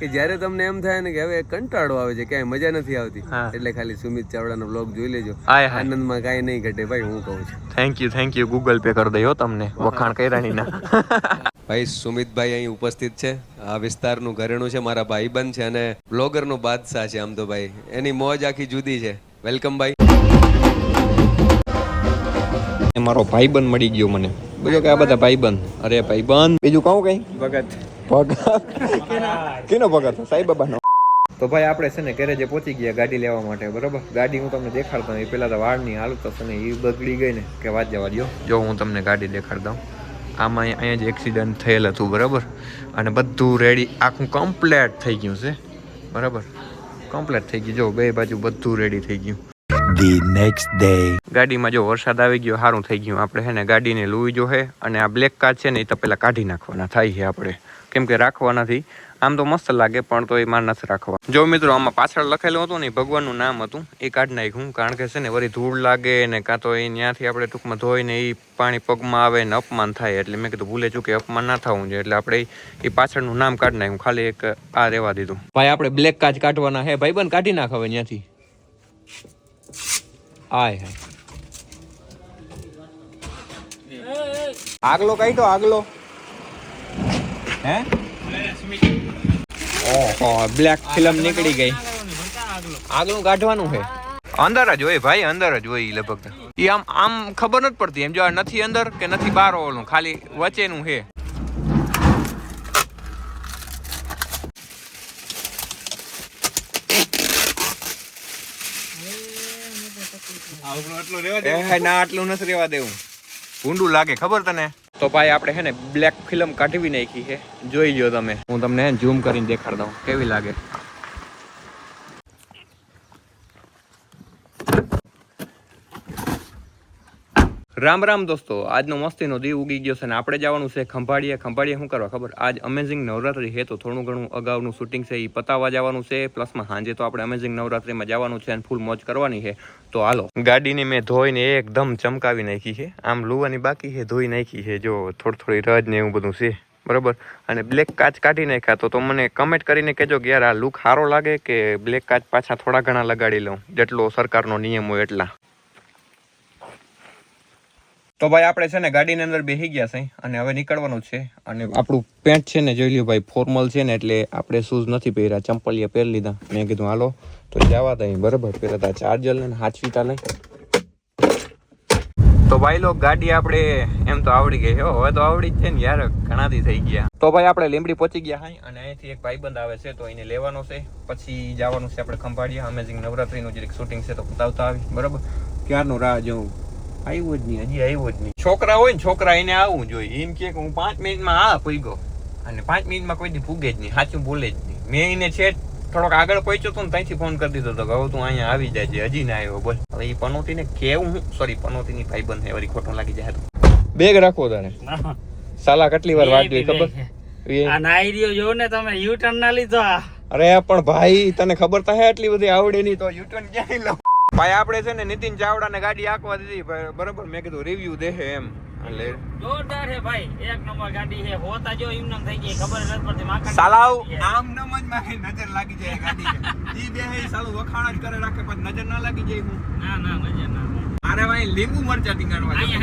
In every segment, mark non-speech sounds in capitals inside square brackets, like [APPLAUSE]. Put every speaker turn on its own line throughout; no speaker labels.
કે જ્યારે તમને એમ થાય ને કે હવે કંટાળો આવે છે ક્યાંય મજા નથી આવતી
હા.
એટલે ખાલી સુમિત ચાવડાનો બ્લોગ જોઈ લેજો. આનંદમાં કાંઈ નહીં ઘટે ભાઈ હું કહું છું.
Thank you thank you Google Pay કરી દયો તમને. વખાણ કર્યાની ના. [LAUGHS]
ભાઈ સુમિતભાઈ અહીં ઉપસ્થિત છે. આ વિસ્તારનું ઘરેણું છે મારા ભાઈબંધ છે અને બ્લોગરનો બાદશાહ છે આમ તો ભાઈ. એની મોજ આખી જુદી છે. વેલકમ ભાઈ.
મારો ભાઈબંધ મળી ગયો મને. બીજો કે આ બધા ભાઈબંધ. અરે ભાઈબંધ. બીજું કહું કઈ?
ભગત.
ભગત કેનો ભગત સાઈ બાબાનો.
તો ભાઈ આપણે છે ને ગેરેજે પહોંચી ગયા ગાડી લેવા માટે બરાબર? ગાડી હું તમને દેખાડતો એ પેલા તો વાળની હાલત તો છે ને એ બગડી ગઈ ને કે વાત જવા દો જો હું તમને ગાડી દેખાડ દઉં. આમાં અહીંયા અહીંયા જ એક્સિડન્ટ થયેલ હતું બરાબર? અને બધું રેડી આખું કમ્પ્લેટ થઈ ગયું છે બરાબર? કમ્પ્લેટ થઈ ગયું. જો બે બાજુ બધું રેડી થઈ ગયું.
The નેક્સ્ટ ડે
ગાડીમાં જો વરસાદ આવી ગયો સારું થઈ ગયું. આપણે હે ને ગાડીને લુવી જો હે અને આ બ્લેક કાચ છે ને એ તો પેલા કાઢી નાખવાના થાય છે આપણે. કેમ કે રાખવા નથી. આમ તો મસ્ત લાગે પણ તો એ માર નથી રાખવા. જો મિત્રો આમાં પાછળ લખેલું હતું ને ભગવાનનું નામ હતું. એ કાઢી નાખ્યું કારણ કે છે ને વળી ધૂળ લાગે ને કાં તો એ ત્યાંથી આપણે ટૂંકમાં ધોઈને એ પાણી પગમાં આવે ને અપમાન થાય. એટલે મેં કીધું ભૂલે ચૂકે અપમાન ના થવું જોઈએ. એટલે આપણે એ પાછળનું નામ કાઢી નાખ્યું ખાલી એક આ રહેવા દીધું. ભાઈ આપણે બ્લેક કાચ કાઢવાના હે. ભાઈ બંધ કાઢી નાખ હવે ત્યાંથી આય હાય. આગલો કાઢો આગલો. હે? ઓહો બ્લેક ફિલ્મ નીકળી ગઈ. આગલું કાઢવાનું છે. અંદર જ હોય ભાઈ અંદર જ હોય લગભગ. એ આમ આમ ખબર નથી પડતી. એમ જો નથી અંદર કે નથી બહાર ઓલું ખાલી વચ્ચેનું છે. ના આટલું નથી રેવા દેવું. ભૂંડું લાગે ખબર તને? તો ભાઈ આપણે છે ને બ્લેક ફિલ્મ કાઢવી નાખી છે. જોઈ લ્યો તમે. હું તમને ઝૂમ કરીને દેખાડ દઉં. કેવી લાગે? રામ રામ દોસ્તો, આજનો મસ્તીનો દીવ ઉગી ગયો છે અને આપણે જવાનું છે ખંભાળીએ. ખંભાળીએ શું કરવા ખબર? આજ અમેઝિંગ નવરાત્રી છે તો થોડું ઘણું અગાઉનું શૂટિંગ છે એ પતાવવા જવાનું છે. પ્લસમાં સાંજે તો આપણે અમેઝિંગ નવરાત્રીમાં જવાનું છે અને ફૂલ મોજ કરવાની છે. તો હાલો. ગાડીને મેં ધોઈને એકદમ ચમકાવી નાખી છે. આમ લુવાની બાકી છે, ધોઈ નાખી છે. જો થોડી થોડી રજ ને એવું બધું છે. બરોબર? અને બ્લેક કાચ કાઢી નાખ્યા તો મને કમેન્ટ કરીને કહેજો કે યાર આ લુક સારો લાગે કે બ્લેક કાચ પાછા થોડા ઘણા લગાડી લઉં? જેટલો સરકારનો નિયમ હોય એટલા. તો ભાઈ આપણે છે ને ગાડીની અંદર બેસી ગયા છે અને હવે નીકળવાનું છે અને આપણું પેન્ટ છે ને જોઈ લ્યો ભાઈ ફોર્મલ છે ને એટલે આપણે શૂઝ નથી પહેર્યા, ચંપલિયા પહેરી લીધા. મેં કીધું, હાલો, તો જવા દઈ બરાબર પહેલા તા ચાર્જર લઈને હાચવીતા લઈ તો ભાઈ લો, ગાડી આપણે એમ તો આવડી ગઈ હો, હવે તો આવડી જ છે ને યાર ઘણા દી થઈ ગયા. તો ભાઈ આપણે લીંબડી પહોંચી ગયા હાઈ અને અહીંથી એક ભાઈબંધ આવે છે, તો એને લેવાનો છે. પછી જવાનું છે આપણે ખંભાળીયા અમેઝિંગ નવરાત્રીનું જે શૂટિંગ છે, તો પતાવતા આવી. બરાબર? ક્યારનું રાહ જોઉં? આવ્યો જ નહીં હજી આવ્યો જ નહીં. છોકરા હોય ને છોકરા એને આવવું જોઈએ. એમ કે હું પાંચ મિનિટમાં આ પૂગ્યો અને પાંચ મિનિટમાં કોઈ દી પૂગે જ નહીં સાચું બોલે જ નહીં. મેં એને છે થોડોક આગળ પહોંચ્યો તો ને ત્યાંથી ફોન કરી દીધો હતો કે હવે તું અહીંયા આવી જાય હજી ના આવ્યો બોલ. હવે એ પનોતીને કેવું હું સોરી પનોતીની ભાઈ બંધ વળી ખોટો લાગી જાય બેગ રાખવો તારે. સાલા કેટલી વાર વાત જોઈ ખબર?
જો ને તમે યુ ટર્ન ના લીધો
અરે પણ ભાઈ તને ખબર તો હે એટલી બધી આવડે નહીં તો યુટર્ન ક્યાંય લઉં? ભાઈ આપણે છે ને નીતિન ચાવડા ને ગાડી આંકવા દીધી બરોબર? મેં કીધું રિવ્યુ દેહે એમ. એટલે
જોરદાર છે ભાઈ. એક નંબર ગાડી છે. હોતા જો એમ નમ થઈ ગઈ. ખબર નથી પડતી માકડ
સાલાવ આમ નમ જ મારી નજર લાગી જાય ગાડી. ઈ બે હે સાલું વખાણ જ કરે રાખે પણ નજર ના લાગી જાય હું.
ના ના નજર ના
અરે ભાઈ લીંબુ મરચા ટીંગાડવા
હે ને.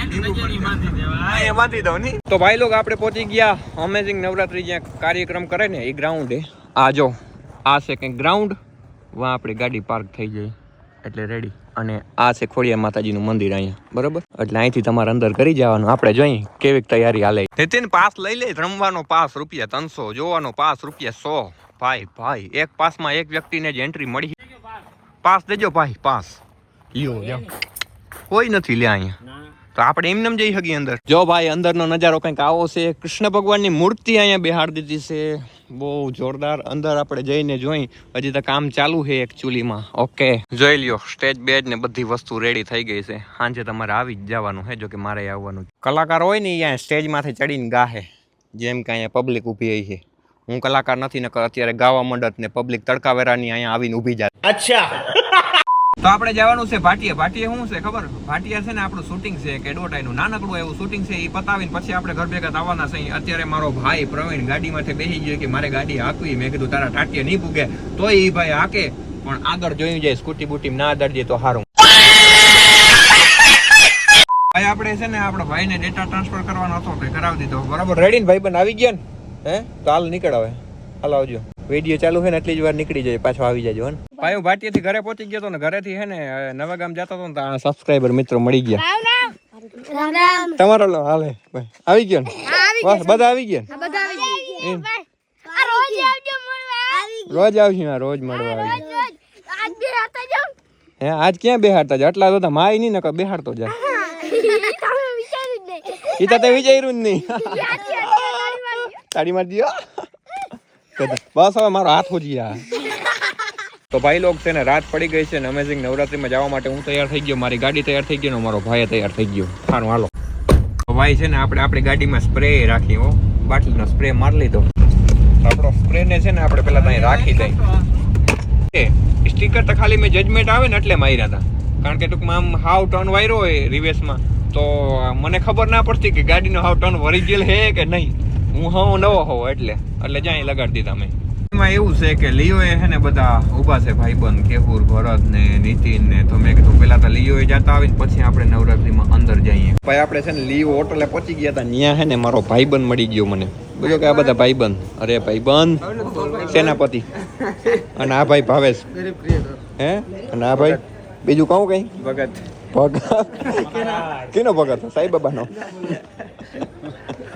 હા, તો ભાઈ લોકો આપણે પહોંચી ગયા. અમેઝિંગ નવરાત્રી જ્યાં કાર્યક્રમ કરે ને એ ગ્રાઉન્ડ હે આ જો આ છે કંઈક ગ્રાઉન્ડ વા આપણી ગાડી પાર્ક થઈ જાય એટલે રેડી અને આ છે ખોડિયા માતાજીનું મંદિર અહીંયા. બરોબર? એટલે અહીંથી તમારે અંદર કરી જવાનું. આપણે જોઈ કેવી તૈયારી હાલે. નીતિન પાસ લઈ લે. રમવાનો પાસ રૂપિયા ત્રણસો જોવાનો પાસ રૂપિયા સો. ભાઈ ભાઈ એક પાસમાં એક વ્યક્તિને જ એન્ટ્રી મળી પાસ દેજો ભાઈ પાસ. લ્યો કોઈ નથી લે અહીંયા.
ના.
તો આપણે એમને જઈ શકીએ અંદર. જો ભાઈ અંદરનો નજારો કંઈક આવો છે. કૃષ્ણ ભગવાનની મૂર્તિ અહીંયા બિહાર દીધી છે. બહુ જોરદાર. અંદર આપણે જઈને જોઈ હજી તો કામ ચાલુ છે એકચ્યુઅલીમાં ઓકે જોઈ લ્યો સ્ટેજ બેજ ને બધી વસ્તુ રેડી થઈ ગઈ છે. સાંજે તમારે આવી જ જવાનું છે જો કે મારે આવવાનું કલાકાર હોય ને અહીંયા સ્ટેજમાંથી ચડીને ગાહે જેમ કે અહીંયા પબ્લિક ઊભી રહી છે. હું કલાકાર નથી ને અત્યારે ગાવા મંડત ને પબ્લિક તડકાવેરાની અહીંયા આવીને ઊભી જાય તો આપણે જવાનું છે ભાટિયા ભાટિયા શું છે ખબર? ભાટિયા છે ને આપણું શૂટિંગ છે, એક એડવર્ટાઈઝનું નાનકડું એવું શૂટિંગ છે એ પતાવીને પછી આપણે ઘર ભેગા થવાના છે. અત્યારે મારો ભાઈ પ્રવીણ માથે બેસી ગયો કે મારે ગાડી હાકવી. મેં કીધું, તારા ટાટિયા નહીં પૂગે. તો એ ભાઈ હાકે. પણ આગળ જોયું જાય સ્કૂટી બુટી ના દરજે તો સારું ભાઈ, આપણે છે ને આપણા ભાઈને ડેટા ટ્રાન્સફર કરવાનો હતો કે કરાવી દીધો. બરાબર? રેડી ને ભાઈ બન આવી ગયા ને? હે? તો હાલ નીકળ હવે. હાલ આવજો. વીડિયો ચાલુ છે ને, એટલી જ વાર નીકળી જાય, પાછો આવી જાજો, હે ભાઈ હું ભાટિયાથી ઘરે પહોંચી ગયો તો ને ઘરેથી હે ને નવા ગામ જતો હતો ને તો સબસ્ક્રાઇબર મિત્રો મળી ગયા. તમારો લો હાલે ભાઈ આવી ગયો ને? બસ બધા આવી ગયા?
આ બધા આવી ગયા. રોજ આવશે
રોજ આવશું આ રોજ મળવા આવી
રોજ રોજ. આજ બે હતા જો
હે આજ ક્યાં બેહાડતા જાય આટલા બધા માય નહીં નકર બેહાડતો જા
તમે વિચાર્યું જ નહીં.
ઈ તો તે વિચાર્યું જ નહીં. [LAUGHS] તાળી મારી. દો બસ હવે મારો હાથ હોજી આ તો ભાઈ લોક છે ને, રાત પડી ગઈ છે ને અમેઝિંગ નવરાત્રીમાં જવા માટે હું તૈયાર થઈ ગયો, મારી ગાડી તૈયાર થઈ ને, મારો ભાઈ તૈયાર થઈ ગયો. સારું હાલો. ભાઈ છે ને, આપણે આપણી ગાડીમાં સ્પ્રે રાખી, હો. બાટલીનો સ્પ્રે મારી લીધો. આપણો સ્પ્રેને છે ને, આપણે પેલા ત્યાં રાખી દઈ એ સ્ટીકર તો ખાલી મેં જજમેન્ટ આવે ને એટલે માર્યા હતા કારણ કે ટૂંકમાં આમ હાવ ટર્ન વાયરો હોય રિવેસમાં તો મને ખબર ના પડતી કે ગાડીનો હાવ ટર્ન વળી ગયેલ હે કે નહીં. હું હું નવો હોવ એટલે. એટલે જ્યાં લગાડી દીધા મેં. એમાં એવું છે કે લિયો એ છે ને બધા ઊભા છે ભાઈબંધ કેહુર ભરત ને નીતિન ને તો મેં કીધું પેલા તો લિયો એ જતા આવીને પછી આપણે નવરાત્રીમાં અંદર જઈએ. ભાઈ આપણે છે ને લિયો હોટલે પહોંચી ગયા હતા ત્યાં છે ને મારો ભાઈબંધ મળી ગયો મને. બીજો કે આ બધા ભાઈબંધ? અરે ભાઈબંધ સેનાપતિ. અને આ ભાઈ ભાવેશ. હે? અને આ ભાઈ બીજું કહું કઈ? ભગત. ભગત. કેનો ભગત? Sai બાબાનો.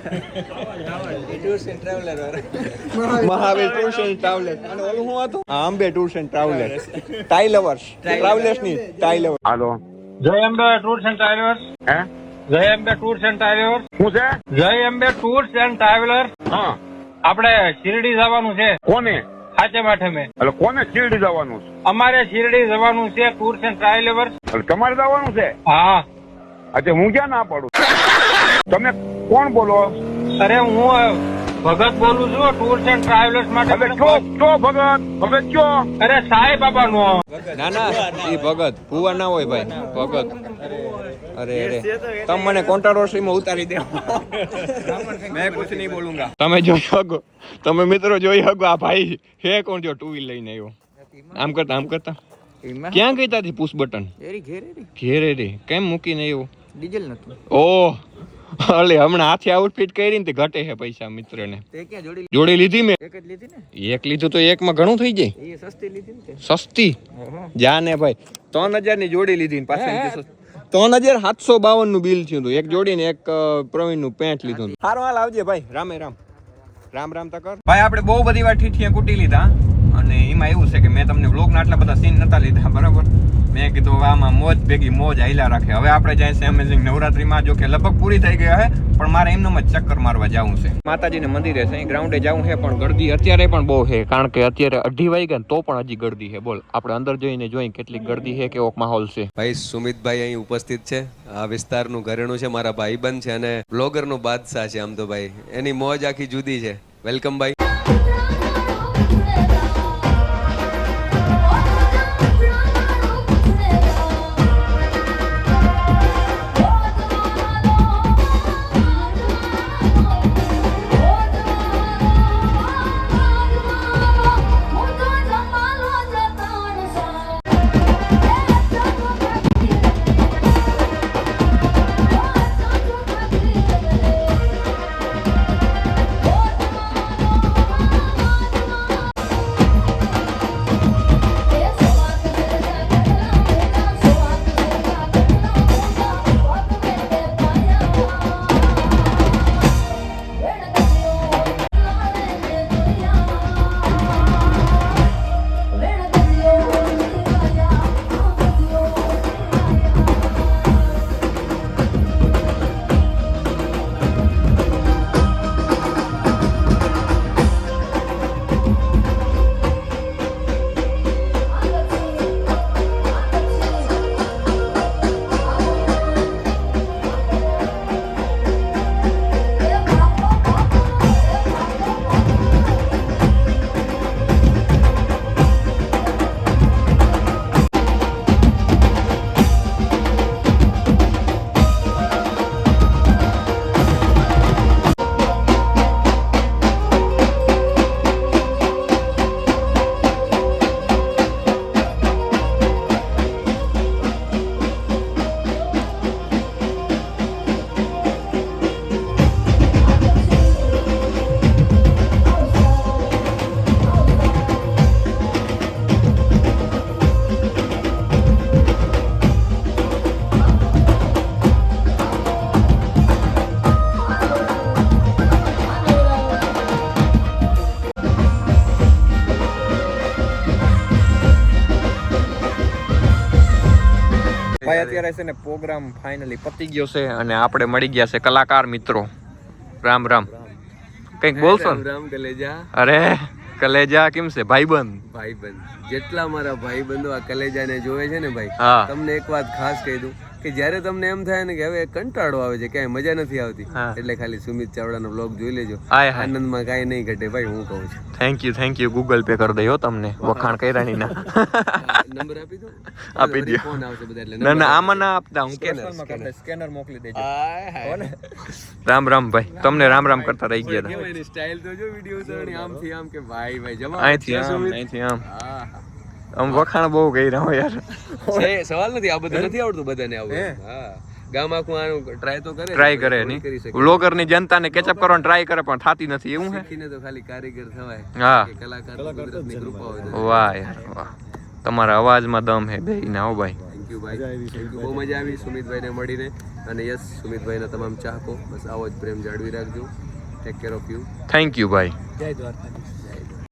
[LAUGHS] Mahavir tours and travellers અને ઓલું શું હતું? હા, Ambe tours and travellers tie lovers ટ્રાવેલર્સની tie lovers
Jai Ambe tours and travellers.
હે?
જય અંબે ટૂર્સ એન્ડ ટ્રાવેલર્સ.
શું છે?
જય અંબે ટૂર્સ એન્ડ ટ્રાવેલર્સ.
હા.
આપણે શિરડી જવાનું છે.
કોને?
સાચે માઠમે
એટલે કોને શિરડી જવાનું છે?
અમારે શિરડી જવાનું છે ટૂર્સ એન્ડ ટ્રાવેલર્સ.
તમારે જવાનું છે?
હા.
અચ્છા હું ક્યાં ના પાડું? તમે કોણ બોલો?
અરે હું ભગત બોલું છું ટૂર્સ એન્ડ ટ્રાવેલર્સ માટે
હવે કયો કયો ભગત? ભગત કયો?
અરે સાહેબ બાબા નો
ના ના એ ભગત. ભૂવા ના હોય ભાઈ ભગત. અરે અરે. તમે મને કોન્ટ્રાવર્સી માં ઉતારી દે. મેં કુછ નહીં બોલુંગા. તમે જોઈ શકો તમે મિત્રો જોઈ શકો આ ભાઈ હે કોણ જો ટુ વ્હીલ લઈને આવ્યો. આમ કરતા આમ કરતા. ક્યાં ગઈ તાથી પુશ બટન ઘેરે રે કેમ મૂકીને આવ્યો? ડીઝલ નતું. ઓહ. અલે હમણાં હાથે આઉટફિટ કરી ને તે ઘટે છે પૈસા મિત્રને. જોડી લીધી? મેં. એક લીધું તો એકમાં ઘણું થઈ જાય. સસ્તી જા ને ભાઈ ત્રણ હજારની જોડી લીધી ને પાછળ. ત્રણ હજાર સાતસો બાવનનું બિલ થયું હતું. એક જોડી ને એક પ્રવીણનું પેન્ટ લીધું સારું હાલ આવજે ભાઈ. રામે રામ. રામ રામ તકર ભાઈ આપણે બહુ બધી વાર ઠીઠીયા કૂટી લીધા. અને એમાં એવું છે કે મેં તમને વ્લોગના આટલા બધા સીન નતા લીધા, બરાબર? મેં કીધું આમાં મોજ ભેગી મોજ આયલા રાખે. હવે આપણે જાય છે અમેઝિંગ નવરાત્રીમાં, જો કે લગભગ પૂરી થઈ ગયા છે પણ મારે એમનેમ જ ચક્કર મારવા જવું છે. માતાજીને મંદિરે છે, અહીં ગ્રાઉન્ડે જવું છે, પણ ગળદી અત્યારે પણ બહુ છે, કારણ કે અત્યારે અઢી વાગ્યા ને તો પણ હજી ગળદી છે. બોલ, આપણે અંદર જઈને જોઈ કેટલી ગળદી છે, કેવો માહોલ છે.
ભાઈ, સુમિતભાઈ અહીં ઉપસ્થિત છે. આ વિસ્તારનું ઘરેણું છે, મારા ભાઈબંધ છે અને બ્લોગરનો બાદશાહ છે આમ તો ભાઈ. એની મોજ આખી જુદી છે. વેલકમ ભાઈ.
અત્યારે છે ને પ્રોગ્રામ ફાઇનલી પતી ગયો છે અને આપણે મળી ગયા છે કલાકાર મિત્રો. રામ રામ. કંઈક બોલશો
રામ કલેજા.
અરે કલેજા કેમ છે? ભાઈબંધ.
ભાઈબંધ. જેટલા મારા ભાઈબંધો આ કલેજાને જોવે છે ને ભાઈ તમને એક વાત ખાસ કહી દઉં. કે જ્યારે તમને એમ થાય ને કે હવે કંટાળો આવે છે ક્યાંય મજા નથી આવતી એટલે ખાલી સુમિત ચાવડાનો બ્લોગ જોઈ લેજો.
હાય.
આનંદમાં કાંઈ નહીં ઘટે ભાઈ હું કહું છું.
Thank you thank you Google Pay કરી દઈએ તમને. વખાણ કર્યાની [LAUGHS] ના.
નંબર આપી દો
આપી દો
ફોન આવશે બધા એટલે
ના ના આમાં ના આપતા હું
સ્કેનર
સ્કેનર. મોકલી દેજો.
હાય, હાય.
રામ રામ ભાઈ. તમને રામ રામ કરતા રહી ગયા. હતા
સ્ટાઇલ તો જો વીડિયો આમ થી આમ કે ભાઈ ભાઈ જમા
અહીંથી આમ અહીંથી આમ.
હા.
આમ વખાણ બહુ કર્યા હો યાર.
છે, સવાલ નથી આ બધું નથી આવડતું બધાને આવું હા? ગામ આખું આનું ટ્રાય તો કરે
ટ્રાય કરે નહીં.
કરી શકે
વ્લોગરની જનતાને કેચઅપ કરવાનો ટ્રાય કરે પણ થાતી નથી એવું હે?
તો ખાલી કારીગર થવાય.
હા.
કલાકાર કુદરતની કૃપા હોય
વાહ યાર વાહ. તમારા અવાજમાં દમ હે બે ના હો ભાઈ.
થેન્ક યુ ભાઈ. થેન્ક યુ બહુ મજા આવી. સુમિતભાઈને મળીને. અને યસ સુમિતભાઈના તમામ ચાહકો. બસ આવો જ પ્રેમ જાળવી રાખજો. Take care of you
thank you ભાઈ.
જય દ્વારકાધીશ.